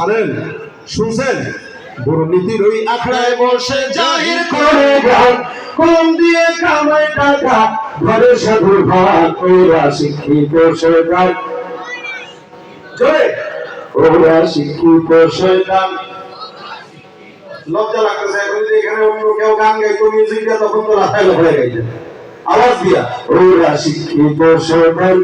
পারেন? শুনছেন? দুর্নীতির ওই আখড়ায় বসে জাহির করে গান কলম দিয়ে কামায় টাকা, ঘরে সাধু ভাত, ওরা শিক্ষিত জোরে ওরা শিক্ষিত শয়তান লজ্জা লাগতেছে এখন যদি এখানে অন্য কেউ গান গাইতো মিউজিক দিয়ে তখন তো রাখায় লড়াই গাইতেন আওয়াজ দিয়া, ওরা শিক্ষিত শয়তান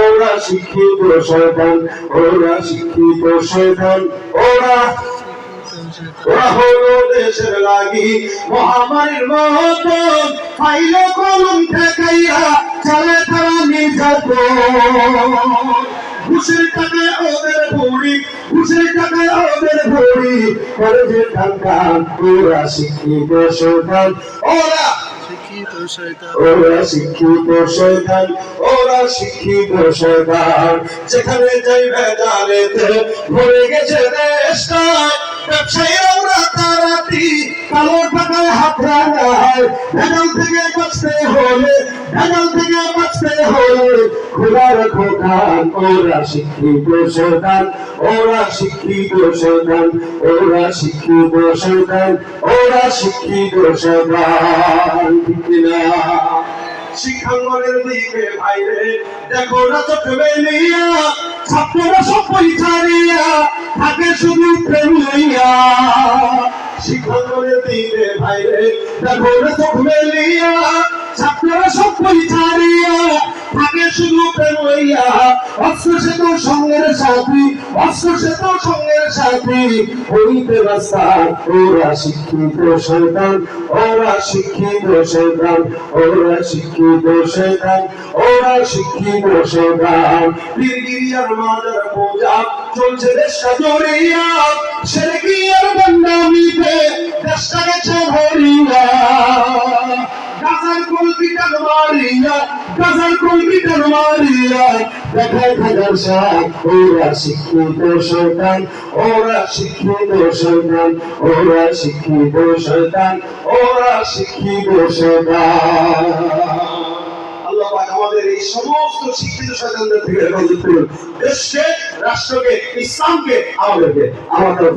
ওরা শিক্ষিত শয়তান ওরা শিক্ষিত শয়তান ওরা ওরা হলো লাগি, মহামারীর মতো ফাইলে কলম ঠেকাইয়া চলে তারা নির্যাতন ওদের ভুড়ি, ঘুষের টাকায় ওদের ভুড়ি কলেজের ঢাকা ওরা শিক্ষিত শয়তান ওরা শিক্ষিত শয়তান। ওরা শিক্ষিত শয়তান ওরা শিক্ষিত শয়তান। যেখানে যাই ভেজালেতে ভরে গেছে দেশটা না শিক্ষাঙ্গনের দিকে ভাইরে দেখো না চোখ ছাত্ররা সব পরিচারিয়া থাকে শুধু প্রেম লইয়া। শিক্ষাঙ্গনের দিকে ভাইরে, দেখো চোখ মেলিয়া, ছাত্ররা সব থাকে শুধু প্রেম লইয়া অস্ত্র সে তো সঙ্গের সাথী, অস্ত্র সে তো সঙ্গের সাথী। হইতে রাস্তা, ওরা শিক্ষিত শয়তান, ওরা শিক্ষিত শয়তান, ওরা শিক্ষিত শয়তান, ওরা শিক্ষিত শয়তান। পীরগিরিয়ার মাদার পূজা, চলছে দেশটা জড়িয়া। সেরে গিয়ার বন্দামিতে কলকিটার মারিয়া গাজার কলকিটার মারিয়া দেখায় থাকার সাথ ওরা শিক্ষিত শয়তান ওরা শিক্ষিত শয়তান ওরা শিক্ষিত শয়তান ওরা আমাদের এই সমস্ত শিক্ষিত শয়তানদের থেকে দেশকে, রাষ্ট্রকে, ইসলামকে আমাদেরকে, আমাদের